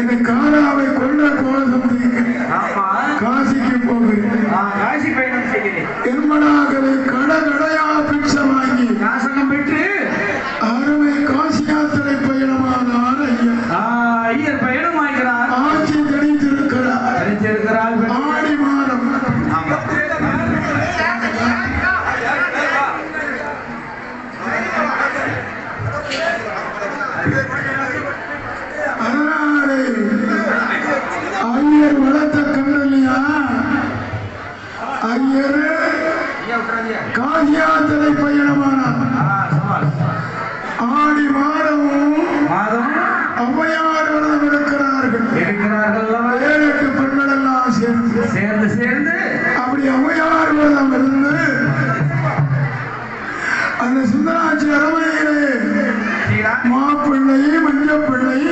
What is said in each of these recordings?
காராவை கொண்ட கோலம் தீர்க்க ஆமா. காசிக்கு போகிறேன் காசி பயணம் செய்கிறேன். என்மனாகவே கட கடையா பிச்சை வாங்கி. யாசகம் பெற்று. அருமை காசி யாத்திரை பயணமானார் ஐயா ஆ, ஐயர் பயணமாகிறார். ஆட்சி ஐயர் வளர்த்த கண்டலையா ஐயர் ஐயா விட்டுறாதீங்க. பயணமானார் ஆடி மாதமும் மாதம் அம்மையார் விரதம் இருக்கிறார்கள் ஏழு பெண்கள் எல்லாம் சேர்ந்து சேர்ந்து சேர்ந்து அப்படி அம்மையார் விரதம் இருந்து அந்த சுந்தராட்சி அரமையிலே மாப்பிள்ளை மஞ்சப்பிள்ளை வைத்து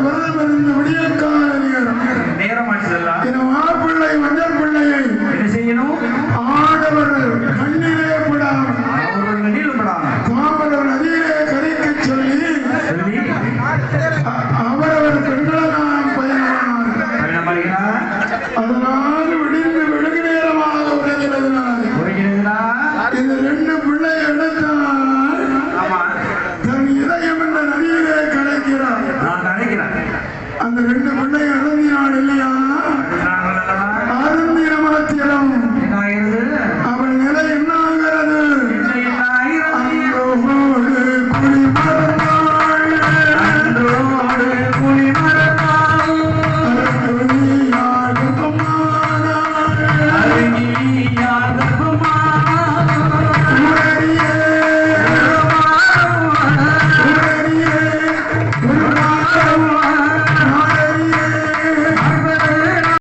விரதம் இருந்து விடியற்கால நேரம் நேரம் ஆச்சுதெல்லாம் இந்த மாப்பிள்ளை மஞ்சள் பிள்ளையை என்ன செய்யணும்? ஆடவர் கண்ணிலே நீளப்படாம தாமரவர் நதியிலே கரைக்கச் சொல்லி அவரவர் பெண்களெல்லாம் பயணமானார்கள் பயணமாகிறார் அதனால் விடிந்து வெகு நேரமாக ஒருங்கிணைந்தா இந்த ரெண்டு பிள்ளை எடுத்தால்